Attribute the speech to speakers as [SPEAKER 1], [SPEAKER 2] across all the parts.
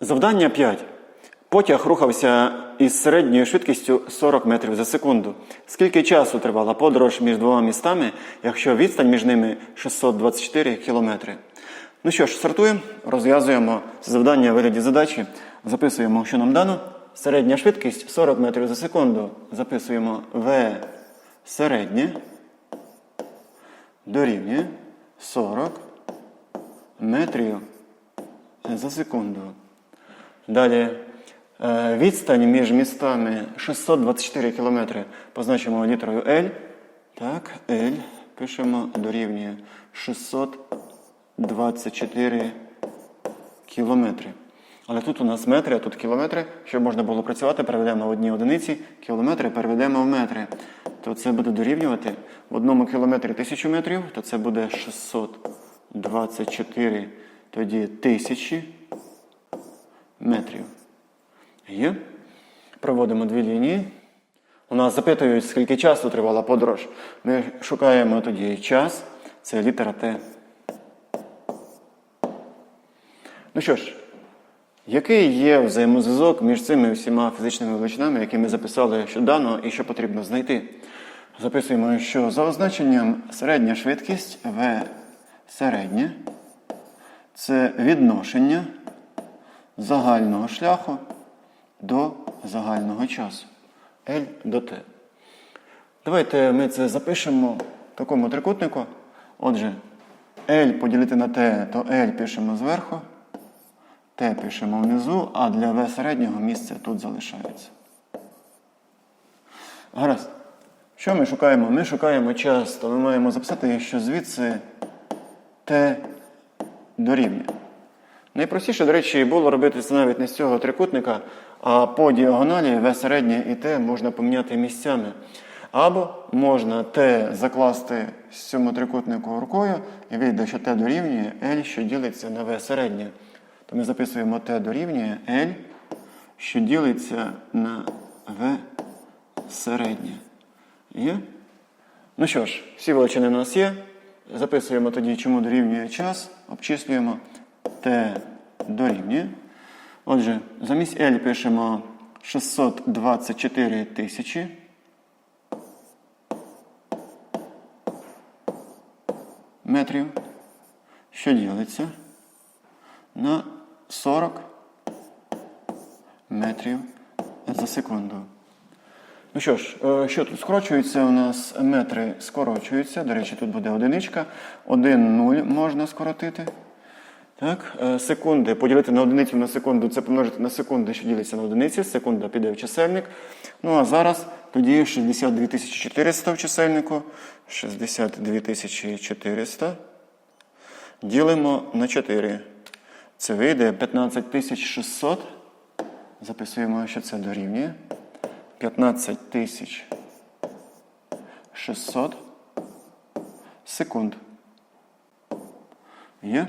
[SPEAKER 1] Завдання 5. Потяг рухався із середньою швидкістю 40 метрів за секунду. Скільки часу тривала подорож між двома містами, якщо відстань між ними 624 кілометри? Ну що ж, стартуємо, розв'язуємо завдання в вигляді задачі, записуємо, що нам дано. Середня швидкість 40 метрів за секунду. Записуємо В середнє дорівнює 40 метрів за секунду. Далі е, відстань між містами 624 кілометри. Позначимо літерою L. Так, L пишемо дорівнює 624 кілометри. Але тут у нас метри, а тут кілометри. Щоб можна було працювати, переведемо одні одиниці, кілометри переведемо в метри. То це буде дорівнювати в одному кілометрі 1000 метрів, то це буде 624 тоді тисячі метрів. Є. Проводимо дві лінії. У нас запитують, скільки часу тривала подорож. Ми шукаємо тоді час. Це літера Т. Ну що ж, який є взаємозв'язок між цими всіма фізичними величинами, які ми записали що дано і що потрібно знайти? Записуємо, що за означенням середня швидкість В середнє це відношення загального шляху до загального часу. L до T. Давайте ми це запишемо в такому трикутнику. Отже, L поділити на T, то L пишемо зверху, T пишемо внизу, а для V середнього місце тут залишається. Гаразд. Що ми шукаємо? Ми шукаємо час, то ми маємо записати, що звідси T дорівнює. Найпростіше, до речі, було робити це навіть не з цього трикутника, а по діагоналі В середнє і Т можна поміняти місцями. Або можна Т закласти з цьому трикутнику рукою і вийде, що Т дорівнює L, що ділиться на В середнє. То ми записуємо Т дорівнює L, що ділиться на В середнє. Є? Ну що ж, всі величини у нас є. Записуємо тоді, чому дорівнює час, обчислюємо Т дорівнює. Отже, замість L пишемо 624 тисячі. Метрів, що ділиться на 40 метрів за секунду. Ну що ж, е, що тут скорочується? У нас метри скорочуються. До речі, тут буде одиничка. 1 0 можна скоротити. Так, е, секунди поділити на одиницю на секунду це помножити на секунди, що діляться на одиниці. Секунда піде в чисельник. Ну а зараз тоді 62 400 в чисельнику. 62 400. Ділимо на 4. Це вийде 15 600. Записуємо, що це дорівнює. 15 600 секунд. Є?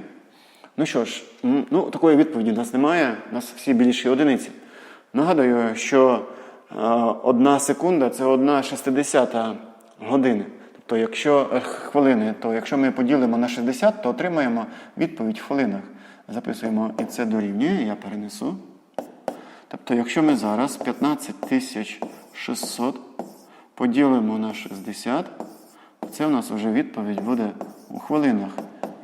[SPEAKER 1] Ну що ж, ну, такої відповіді у нас немає. У нас всі більші одиниці. Нагадую, що е, одна секунда це одна шестидесята години. Тобто, якщо е, хвилини, то якщо ми поділимо на 60, то отримаємо відповідь в хвилинах. Записуємо і це дорівнює, я перенесу. Тобто, якщо ми зараз 15 600 поділимо на 60, це у нас вже відповідь буде у хвилинах.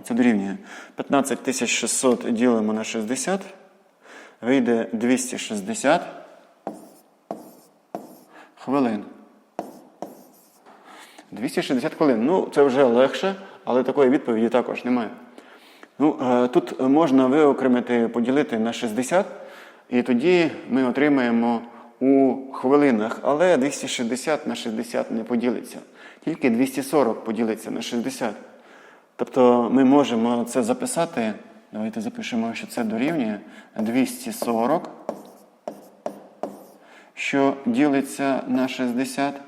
[SPEAKER 1] Це дорівнює 15 600 ділимо на 60, вийде 260 хвилин. 260 хвилин. Ну, це вже легше, але такої відповіді також немає. Ну, е, Тут можна виокремити, поділити на 60, і тоді ми отримаємо у хвилинах, але 260 на 60 не поділиться. Тільки 240 поділиться на 60. Тобто ми можемо це записати. Давайте запишемо, що це дорівнює 240, що ділиться на 60.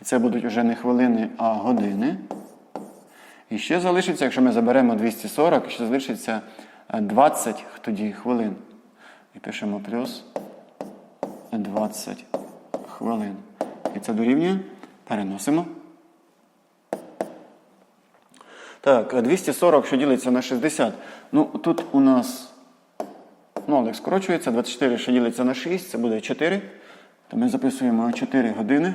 [SPEAKER 1] І це будуть вже не хвилини, а години. І ще залишиться, якщо ми заберемо 240, ще залишиться е, 20 тоді хвилин. І пишемо плюс 20 хвилин. І це дорівнює. Переносимо. Так, 240, що ділиться на 60. Ну, тут у нас Нолик скорочується, 24 що ділиться на 6, це буде 4. То ми записуємо 4 години.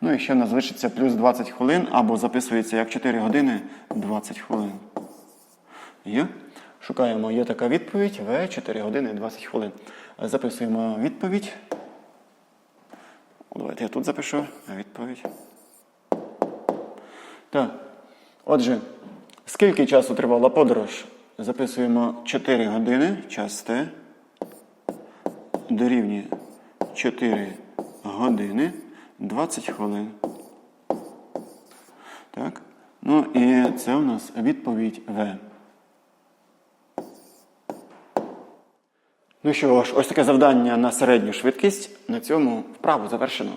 [SPEAKER 1] Ну і ще залишиться плюс 20 хвилин, або записується як 4 години 20 хвилин. Є. Шукаємо, є така відповідь В 4 години 20 хвилин. Записуємо відповідь. Давайте я тут запишу відповідь. Так. Отже, скільки часу тривала подорож? Записуємо 4 години, час Т. Дорівнює 4 години 20 хвилин. Так. Ну і це у нас відповідь В. Ну що ж, ось таке завдання на середню швидкість. На цьому вправу завершено.